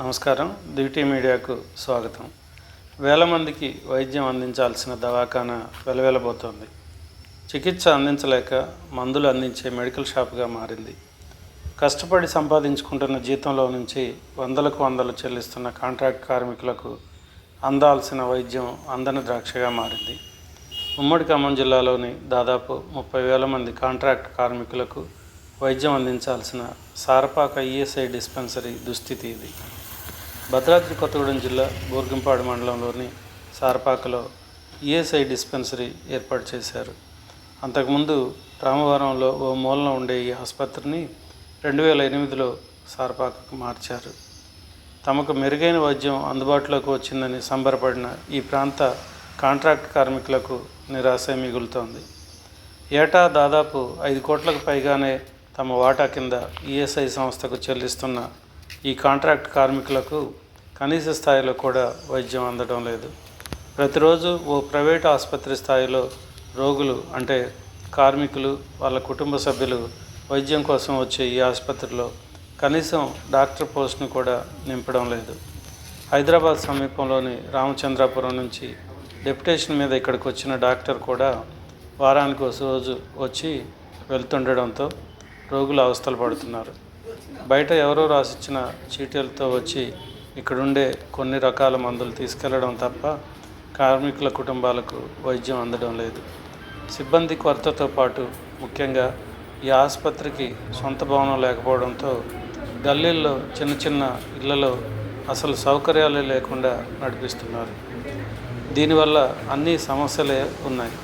నమస్కారం. దివిటీ మీడియాకు స్వాగతం. వేల మందికి వైద్యం అందించాల్సిన దవాఖానా వెలవెలబోతోంది. చికిత్స అందించలేక మందులు అందించే మెడికల్ షాప్గా మారింది. కష్టపడి సంపాదించుకుంటున్న జీతంలో నుంచి వందలకు వందలు చెల్లిస్తున్న కాంట్రాక్ట్ కార్మికులకు అందాల్సిన వైద్యం అందని ద్రాక్షగా మారింది. ఉమ్మడి ఖమ్మం జిల్లాలోని దాదాపు ముప్పై వేల మంది కాంట్రాక్ట్ కార్మికులకు వైద్యం అందించాల్సిన సారపాక ఈఎస్ఐ డిస్పెన్సరీ దుస్థితి ఇది. భద్రాద్రి కొత్తగూడెం జిల్లా బూర్గంపాడు మండలంలోని సారపాకలో ఈఎస్ఐ డిస్పెన్సరీ ఏర్పాటు చేశారు. అంతకుముందు రామవరంలో ఓ మూలన ఉండే ఈ ఆసుపత్రిని రెండు వేల ఎనిమిదిలో సారపాకకు మార్చారు. తమకు మెరుగైన వైద్యం అందుబాటులోకి వచ్చిందని సంబరపడిన ఈ ప్రాంత కాంట్రాక్ట్ కార్మికులకు నిరాశ మిగులుతోంది. ఏటా దాదాపు ఐదు కోట్లకు పైగానే తమ వాటా కింద ఈఎస్ఐ సంస్థకు చెల్లిస్తున్న ఈ కాంట్రాక్ట్ కార్మికులకు కనీస స్థాయిలో కూడా వైద్యం అందడం లేదు. ప్రతిరోజు ఓ ప్రైవేట్ ఆసుపత్రి స్థాయిలో రోగులు అంటే కార్మికులు వాళ్ళ కుటుంబ సభ్యులు వైద్యం కోసం వచ్చే ఈ ఆసుపత్రిలో కనీసం డాక్టర్ పోస్ట్ను కూడా నింపడం లేదు. హైదరాబాద్ సమీపంలోని రామచంద్రాపురం నుంచి డెప్యుటేషన్ మీద ఇక్కడికి వచ్చిన డాక్టర్ కూడా వారానికి ఒక రోజు వచ్చి వెళ్తుండడంతో రోగులు అవస్థలు పడుతున్నారు. బయట ఎవరో రాసిచ్చిన చీటీలతో వచ్చి ఇక్కడుండే కొన్ని రకాల మందులు తీసుకెళ్ళడం తప్ప కార్మికుల కుటుంబాలకు వైద్యం అందడం లేదు. సిబ్బంది కొరతతో పాటు ముఖ్యంగా ఈ ఆసుపత్రికి సొంత భవనం లేకపోవడంతో గల్లీల్లో చిన్న చిన్న ఇళ్ళలో అసలు సౌకర్యాలే లేకుండా నడిపిస్తున్నారు. దీనివల్ల అన్ని సమస్యలే ఉన్నాయి.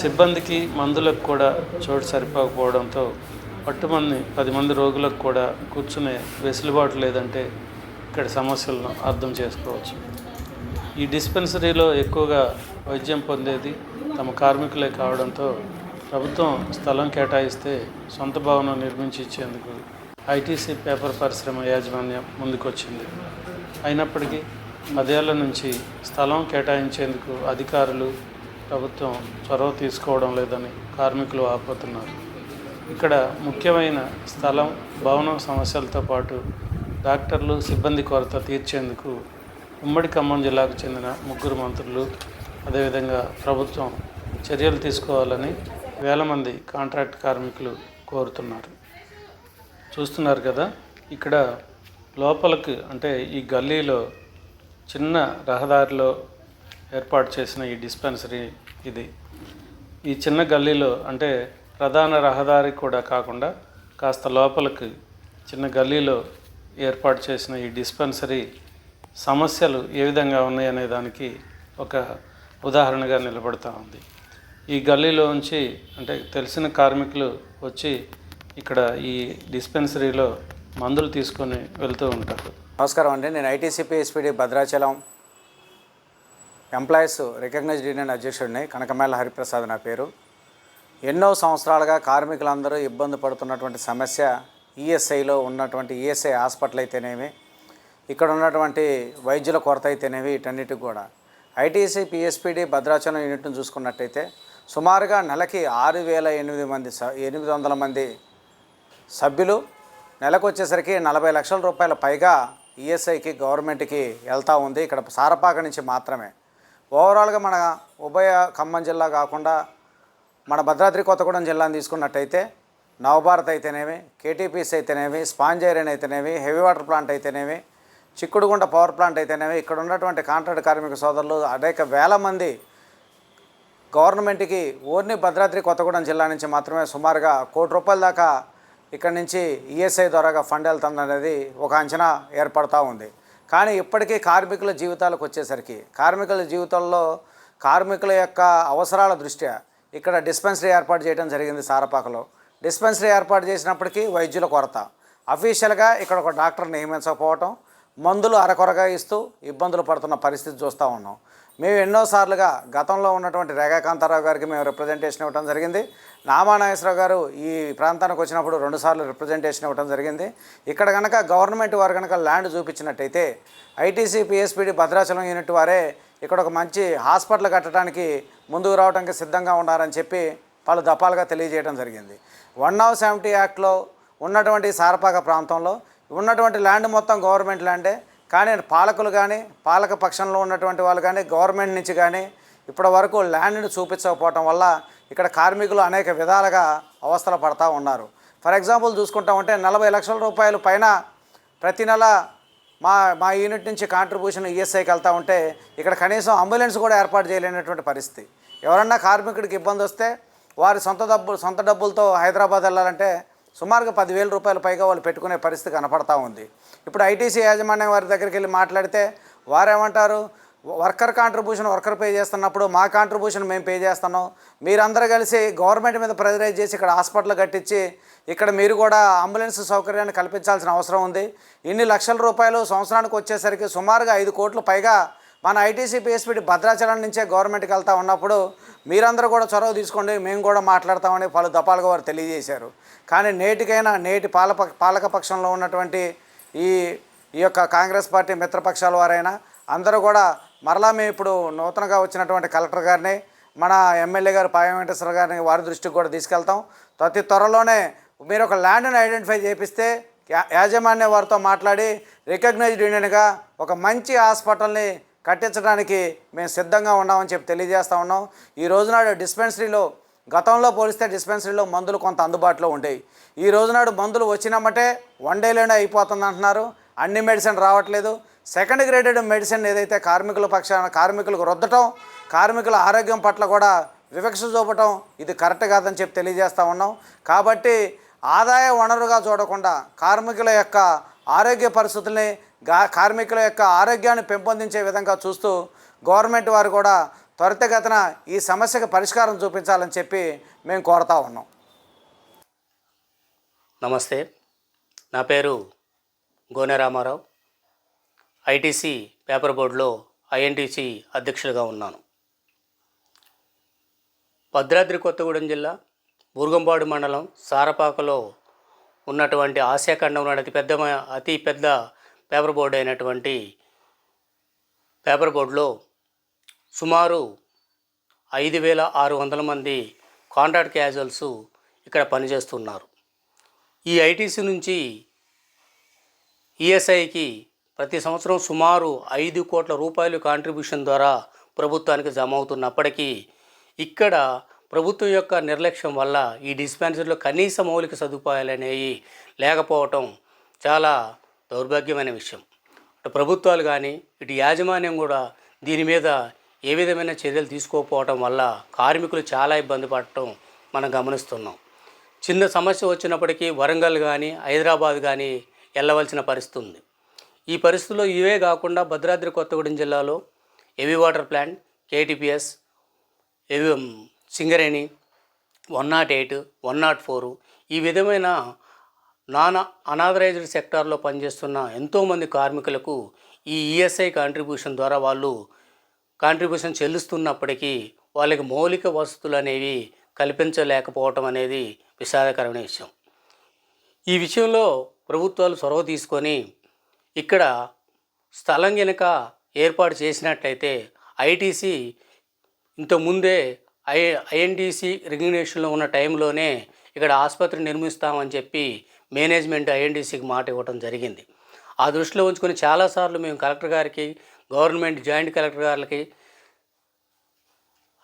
సిబ్బందికి మందులకు కూడా చోటు సరిపోకపోవడంతో పట్టుమంది పది మంది రోగులకు కూడా కూర్చునే వెసులుబాటు లేదంటే ఇక్కడ సమస్యలను అర్థం చేసుకోవచ్చు. ఈ డిస్పెన్సరీలో ఎక్కువగా వైద్యం పొందేది తమ కార్మికులే కావడంతో ప్రభుత్వం స్థలం కేటాయిస్తే సొంత భవనం నిర్మించి ఇచ్చేందుకు ఐటీసీ పేపర్ పరిశ్రమ యాజమాన్యం ముందుకొచ్చింది. అయినప్పటికీ పదేళ్ళ నుంచి స్థలం కేటాయించేందుకు అధికారులు ప్రభుత్వం చొరవ తీసుకోవడం లేదని కార్మికులు ఆపోతున్నారు. ఇక్కడ ముఖ్యమైన స్థలం భవనం సమస్యలతో పాటు డాక్టర్లు సిబ్బంది కొరత తీర్చేందుకు ఉమ్మడి ఖమ్మం జిల్లాకు చెందిన ముగ్గురు మంత్రులు అదేవిధంగా ప్రభుత్వం చర్యలు తీసుకోవాలని వేల మంది కాంట్రాక్ట్ కార్మికులు కోరుతున్నారు. చూస్తున్నారు కదా ఇక్కడ లోపలికి అంటే ఈ గల్లీలో చిన్న రహదారిలో ఏర్పాటు చేసిన ఈ డిస్పెన్సరీ ఇది. ఈ చిన్న గల్లీలో అంటే ప్రధాన రహదారి కూడా కాకుండా కాస్త లోపలికి చిన్న గల్లీలో ఏర్పాటు చేసిన ఈ డిస్పెన్సరీ సమస్యలు ఏ విధంగా ఉన్నాయనే దానికి ఒక ఉదాహరణగా నిలబడుతూ ఉంది. ఈ గల్లీలో ఉంచి అంటే తెలిసిన కార్మికులు వచ్చి ఇక్కడ ఈ డిస్పెన్సరీలో మందులు తీసుకొని వెళ్తూ ఉంటారు. నమస్కారం అండి. నేను ITCP SPD Bhadrachalam. Employees recognised union అధ్యక్షుడిని కనకమేళ హరిప్రసాద్ నా పేరు. ఎన్నో సంవత్సరాలుగా కార్మికులందరూ ఇబ్బంది పడుతున్నటువంటి సమస్య ఈఎస్ఐలో ఉన్నటువంటి ఈఎస్ఐ హాస్పిటల్ అయితేనేమి ఇక్కడ ఉన్నటువంటి వైద్యుల కొరత అయితేనేవి వీటన్నిటికి కూడా. ఐటీసీ పిఎస్పిడి భద్రాచలం యూనిట్ను చూసుకున్నట్టయితే సుమారుగా నెలకి ఆరు వేల ఎనిమిది మంది స ఎనిమిది వందల మంది సభ్యులు నెలకు వచ్చేసరికి నలభై లక్షల రూపాయల పైగా ఈఎస్ఐకి గవర్నమెంట్కి వెళ్తూ ఉంది. ఇక్కడ సారపాక నుంచి మాత్రమే. ఓవరాల్గా మన ఉభయ ఖమ్మం జిల్లా కాకుండా మన భద్రాద్రి కొత్తగూడెం జిల్లాను తీసుకున్నట్టయితే నవభారత్ అయితేనేమి కేటీపీస్ అయితేనేమి స్పాంజైరన్ అయితేనేమి హెవీ వాటర్ ప్లాంట్ అయితేనేమి చిక్కుడుగుంట పవర్ ప్లాంట్ అయితేనేమి ఇక్కడ ఉన్నటువంటి కాంట్రాక్ట్ కార్మిక సోదరులు అనేక వేల మంది గవర్నమెంట్కి ఓన్లీ భద్రాద్రి కొత్తగూడెం జిల్లా నుంచి మాత్రమే సుమారుగా కోటి రూపాయల దాకా ఇక్కడ నుంచి ఈఎస్ఐ ద్వారాగా ఫండ్ వెళ్తుందనేది ఒక అంచనా ఏర్పడతా ఉంది. కానీ ఇప్పటికీ కార్మికుల జీవితాలకు వచ్చేసరికి కార్మికుల జీవితాల్లో కార్మికుల యొక్క అవసరాల దృష్ట్యా ఇక్కడ డిస్పెన్సరీ ఏర్పాటు చేయడం జరిగింది సారపాకలో. డిస్పెన్సరీ ఏర్పాటు చేసినప్పటికీ వైద్యుల కొరత. అఫీషియల్గా ఇక్కడ ఒక డాక్టర్ నియమించకపోవటం మందులు అరకొరగా ఇస్తూ ఇబ్బందులు పడుతున్న పరిస్థితి చూస్తూ ఉన్నాం. మేము ఎన్నోసార్లుగా గతంలో ఉన్నటువంటి రేఖాకాంతారావు గారికి మేము రిప్రజెంటేషన్ ఇవ్వడం జరిగింది. నామానాగేశ్వరరావు గారు ఈ ప్రాంతానికి వచ్చినప్పుడు రెండుసార్లు రిప్రజెంటేషన్ ఇవ్వడం జరిగింది. ఇక్కడ కనుక గవర్నమెంట్ వారు కనుక ల్యాండ్ చూపించినట్టయితే ఐటీసీ పిఎస్పీడి భద్రాచలం యూనిట్ వారే ఇక్కడ ఒక మంచి హాస్పిటల్ కట్టడానికి ముందుకు రావడానికి సిద్ధంగా ఉన్నారని చెప్పి పలు దఫాలుగా తెలియజేయడం జరిగింది. వన్ ఆఫ్ సెవెంటీ యాక్ట్లో ఉన్నటువంటి సారపాక ప్రాంతంలో ఉన్నటువంటి ల్యాండ్ మొత్తం గవర్నమెంట్ ల్యాండే కానీ పాలకులు కానీ పాలక పక్షంలో ఉన్నటువంటి వాళ్ళు కానీ గవర్నమెంట్ నుంచి కానీ ఇప్పటి వరకు ల్యాండ్ని చూపించకపోవటం వల్ల ఇక్కడ కార్మికులు అనేక విధాలుగా అవస్థలు పడతా ఉన్నారు. ఫర్ ఎగ్జాంపుల్ చూసుకుంటామంటే నలభై లక్షల రూపాయలు పైన ప్రతి నెల మా మా యూనిట్ నుంచి కాంట్రిబ్యూషన్ ఈఎస్ఐకి వెళ్తూ ఉంటే ఇక్కడ కనీసం అంబులెన్స్ కూడా ఏర్పాటు చేయలేనటువంటి పరిస్థితి. ఎవరన్నా కార్మికుడికి ఇబ్బంది వస్తే వారి సొంత డబ్బులు సొంత డబ్బులతో హైదరాబాద్ వెళ్ళాలంటే సుమారుగా పదివేల రూపాయలు పైగా వాళ్ళు పెట్టుకునే పరిస్థితి కనపడతా ఉంది. ఇప్పుడు ఐటీసీ యాజమాన్యం వారి దగ్గరికి వెళ్ళి మాట్లాడితే వారేమంటారు? వర్కర్ కాంట్రిబ్యూషన్ వర్కర్ పే చేస్తున్నప్పుడు మా కాంట్రిబ్యూషన్ మేము పే చేస్తున్నాం. మీరందరూ కలిసి గవర్నమెంట్ మీద ప్రెజరైజ్ చేసి ఇక్కడ హాస్పిటల్ కట్టించి ఇక్కడ మీరు కూడా అంబులెన్స్ సౌకర్యాన్ని కల్పించాల్సిన అవసరం ఉంది. ఇన్ని లక్షల రూపాయలు సంవత్సరానికి వచ్చేసరికి సుమారుగా ఐదు కోట్లు పైగా మన ఐటీసీ పిఎస్పీడి భద్రాచలం నుంచే గవర్నమెంట్కి వెళ్తా ఉన్నప్పుడు మీరందరూ కూడా చొరవ తీసుకోండి మేము కూడా మాట్లాడతామని పలు దపాలుగా వారు తెలియజేశారు. కానీ నేటికైనా నేటి పాలప పాలక పక్షంలో ఉన్నటువంటి ఈ ఈ యొక్క కాంగ్రెస్ పార్టీ మిత్రపక్షాల వారైనా అందరూ కూడా మరలా మేము ఇప్పుడు నూతనంగా వచ్చినటువంటి కలెక్టర్ గారిని మన ఎమ్మెల్యే గారు పాయ వెంకటేశ్వర గారిని వారి దృష్టికి కూడా తీసుకెళ్తాం. ప్రతి త్వరలోనే మీరు ఒక ల్యాండ్ని ఐడెంటిఫై చేపిస్తే యాజమాన్య వారితో మాట్లాడి రికగ్నైజ్డ్ యూనియన్గా ఒక మంచి హాస్పిటల్ని కట్టించడానికి మేము సిద్ధంగా ఉన్నామని చెప్పి తెలియజేస్తూ ఉన్నాం. ఈ రోజునాడు డిస్పెన్సరీలో గతంలో పోలిస్తే డిస్పెన్సరీలో మందులు కొంత అందుబాటులో ఉండేవి. ఈ రోజునాడు మందులు వచ్చినామంటే వన్ డేలోనే అయిపోతుంది అంటున్నారు అన్ని మెడిసిన్ రావట్లేదు. సెకండ్ గ్రేడెడ్ మెడిసిన్ ఏదైతే కార్మికుల పక్షాన కార్మికులకు రుద్దటం కార్మికుల ఆరోగ్యం పట్ల కూడా వివక్ష చూపటం ఇది కరెక్ట్ కాదని చెప్పి తెలియజేస్తూ ఉన్నాం. కాబట్టి ఆదాయ వనరుగా చూడకుండా కార్మికుల యొక్క ఆరోగ్య పరిస్థితుల్ని గా కార్మికుల యొక్క ఆరోగ్యాన్ని పెంపొందించే విధంగా చూస్తూ గవర్నమెంట్ వారు కూడా త్వరితగతిన ఈ సమస్యకు పరిష్కారం చూపించాలని చెప్పి మేము కోరుతా ఉన్నాం. నమస్తే. నా పేరు గోనె రామారావు. ఐటీసీ పేపర్ బోర్డులో ఐఎన్టీసీ అధ్యక్షులుగా ఉన్నాను. భద్రాద్రి కొత్తగూడెం జిల్లా బూర్గంపాడు మండలం సారపాకలో ఉన్నటువంటి ఆసియా ఖండంలో అతి పెద్ద అతి పెద్ద పేపర్ బోర్డు అయినటువంటి పేపర్ బోర్డులో సుమారు ఐదు వేల ఆరు వందల మంది కాంట్రాక్ట్ క్యాజువల్స్ ఇక్కడ పనిచేస్తున్నారు. ఈ ఐటీసీ నుంచి ఈఎస్ఐకి ప్రతి సంవత్సరం సుమారు ఐదు కోట్ల రూపాయలు కాంట్రిబ్యూషన్ ద్వారా ప్రభుత్వానికి జమ అవుతున్నప్పటికీ ఇక్కడ ప్రభుత్వం యొక్క నిర్లక్ష్యం వల్ల ఈ డిస్పెన్సరీలో కనీస మౌలిక సదుపాయాలు అనేవి లేకపోవటం చాలా దౌర్భాగ్యమైన విషయం. అటు ప్రభుత్వాలు కానీ ఇటు యాజమాన్యం కూడా దీని మీద ఏ విధమైన చర్యలు తీసుకోకపోవటం వల్ల కార్మికులు చాలా ఇబ్బంది పడటం మనం గమనిస్తున్నాం. చిన్న సమస్య వచ్చినప్పటికీ వరంగల్ కానీ హైదరాబాద్ కానీ వెళ్ళవలసిన పరిస్థితి ఉంది. ఈ పరిస్థితుల్లో ఇవే కాకుండా భద్రాద్రి కొత్తగూడెం జిల్లాలో heavy water plant KTPS heavy Singareni one nought eight one nought four ఈ విధమైన నాన్ అనాథరైజ్డ్ సెక్టార్లో పనిచేస్తున్న ఎంతోమంది కార్మికులకు ఈ ఈఎస్ఐ కాంట్రిబ్యూషన్ ద్వారా వాళ్ళు కాంట్రిబ్యూషన్ చెల్లిస్తున్నప్పటికీ వాళ్ళకి మౌలిక వసతులు అనేవి కల్పించలేకపోవటం అనేది విషాదకరమైన విషయం. ఈ విషయంలో ప్రభుత్వాలు చొరవ తీసుకొని ఇక్కడ స్థలం గనుక ఏర్పాటు చేసినట్లయితే ఐటీసీ ఇంతకుముందే ఐ ఐఎన్టీసీ రెగ్యులేషన్లో ఉన్న టైంలోనే ఇక్కడ ఆసుపత్రి నిర్మిస్తామని చెప్పి మేనేజ్మెంట్ ఐఎన్టీసీకి మాట ఇవ్వడం జరిగింది. ఆ దృష్టిలో ఉంచుకొని చాలాసార్లు మేము కలెక్టర్ గారికి గవర్నమెంట్ జాయింట్ కలెక్టర్ గారికి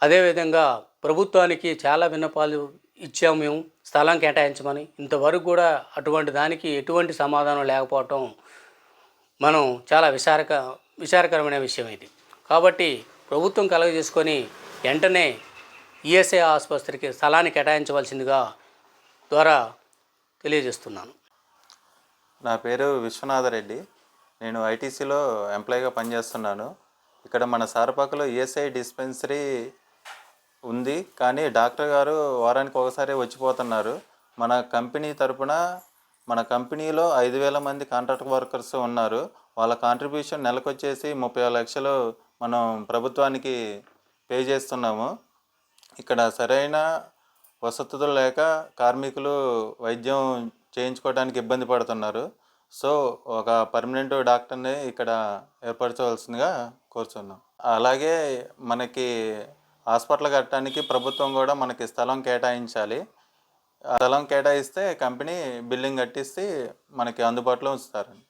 అదేవిధంగా ప్రభుత్వానికి చాలా విన్నపాలు ఇచ్చాము మేము స్థలం కేటాయించమని. ఇంతవరకు కూడా అటువంటి దానికి ఎటువంటి సమాధానం లేకపోవటం మనం చాలా విచారక విచారకరమైన విషయం ఇది. కాబట్టి ప్రభుత్వం కలుగజేసుకొని వెంటనే ఈఎస్ఐ ఆసుపత్రికి స్థలాన్ని కేటాయించవలసిందిగా ద్వారా తెలియజేస్తున్నాను. నా పేరు విశ్వనాథరెడ్డి నేను ఐటీసీలో ఎంప్లాయీగా పనిచేస్తున్నాను. ఇక్కడ మన సారపాకలో ఈఎస్ఐ డిస్పెన్సరీ ఉంది. కానీ డాక్టర్ గారు వారానికి ఒకసారి వచ్చిపోతున్నారు. మన కంపెనీ తరపున మన కంపెనీలో ఐదు వేల మంది కాంట్రాక్ట్ వర్కర్స్ ఉన్నారు. వాళ్ళ కాంట్రిబ్యూషన్ నెలకొచ్చేసి ముప్పై లక్షలు మనం ప్రభుత్వానికి పే చేస్తున్నాము. ఇక్కడ సరైన వసతులు లేక కార్మికులు వైద్యం చేయించుకోవడానికి ఇబ్బంది పడుతున్నారు. సో ఒక పర్మనెంట్ డాక్టర్ని ఇక్కడ ఏర్పరచవలసిందిగా కోరుచున్నాం. అలాగే మనకి హాస్పిటల్ కట్టడానికి ప్రభుత్వం కూడా మనకి స్థలం కేటాయించాలి. స్థలం కేటాయిస్తే కంపెనీ బిల్డింగ్ కట్టిస్తే మనకి అందుబాటులో ఉంచుతారండి.